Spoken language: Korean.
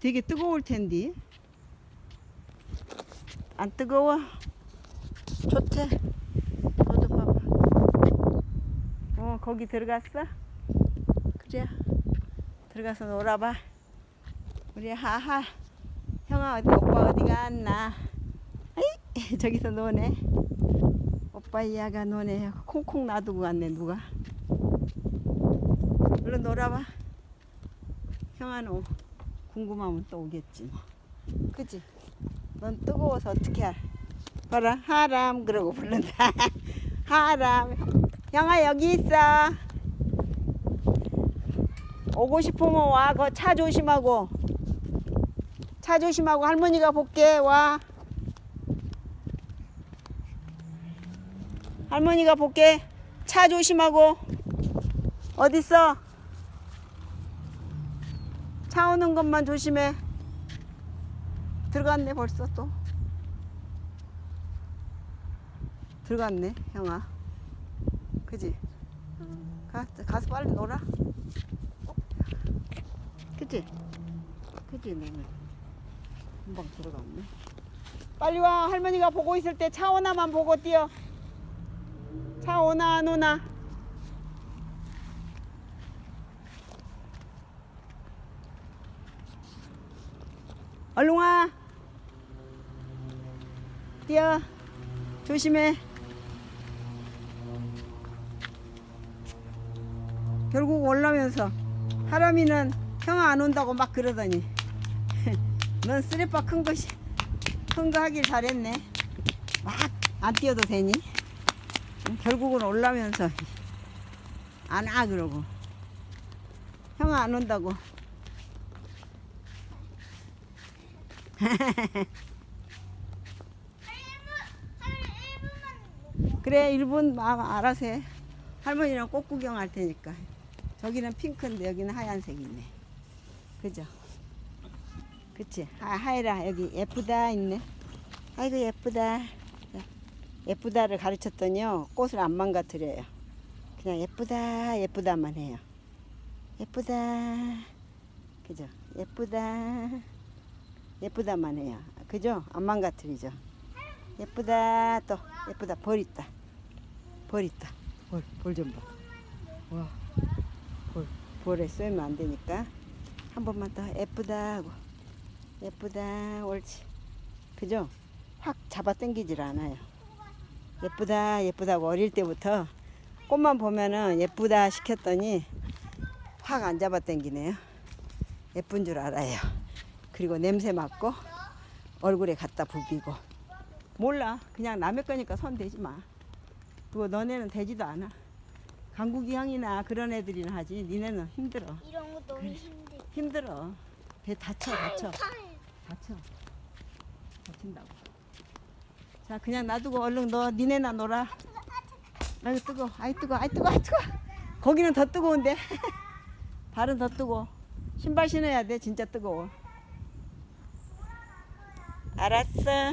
되게 뜨거울 텐데. 안 뜨거워? 좋대. 너도 봐봐. 어, 거기 들어갔어? 그래. 들어가서 놀아봐. 우리 하하. 형아 어디 오빠 어디 갔나? 아이 저기서 노네. 오빠 이야가 노네. 콩콩 놔두고 갔네 누가. 얼른 놀아봐. 형아는 오- 궁금하면 또 오겠지 뭐. 그지? 넌 뜨거워서 어떻게 할? 봐라 하람 그러고 부른다. 하람. 형아 여기 있어. 오고 싶으면 와. 그차 조심하고. 차 조심하고 할머니가 볼게 와. 할머니가 볼게. 차 조심하고. 어딨어? 차 오는 것만 조심해. 들어갔네 벌써 또. 들어갔네 형아. 그지? 가, 가서 빨리 놀아. 그지? 그지 너는. 금방 들어갔네. 빨리 와 할머니가 보고 있을 때 차 오나만 보고 뛰어. 차 오나 안 오나. 얼른 와. 뛰어. 조심해. 결국 올라면서 하람이는 형아 안 온다고 막 그러더니 넌 쓰레빠 큰 것이 큰 거 하길 잘했네. 막 안 뛰어도 되니? 응, 결국은 올라면서 안 와 그러고 형아 안 온다고. 그래 1분 막 알아서 해. 할머니랑 꽃 구경할 테니까. 저기는 핑크인데 여기는 하얀색이네. 그죠? 그치? 하, 하이라 여기 예쁘다 있네. 아이고 예쁘다. 예쁘다를 가르쳤더니요 꽃을 안 망가뜨려요. 그냥 예쁘다 예쁘다만 해요. 예쁘다. 그죠? 예쁘다. 예쁘다만 해요. 그죠? 안 망가뜨리죠. 예쁘다 또 예쁘다 벌 있다. 벌 있다. 벌, 벌 좀 봐. 와, 벌, 벌에 쏘면 안 되니까 한 번만 더 예쁘다 하고 예쁘다 옳지. 그죠? 확 잡아 당기질 않아요. 예쁘다 예쁘다고 어릴 때부터 꽃만 보면은 예쁘다 시켰더니 확 안 잡아 당기네요. 예쁜 줄 알아요. 그리고 냄새 맡고 얼굴에 갖다 부비고 몰라 그냥 남의 거니까 손 대지 마. 그거 너네는 되지도 않아. 강국이 형이나 그런 애들이나 하지. 니네는 힘들어. 이런 거 너무 힘들어. 힘들어. 배 다쳐 다쳐 다쳐. 다친다고. 자 그냥 놔두고 얼른 너 니네나 놀아. 아이고 뜨거. 아이 뜨거. 아이 뜨거. 아이 뜨거. 거기는 더 뜨거운데. 발은 더 뜨거. 신발 신어야 돼. 진짜 뜨거워. 알았어.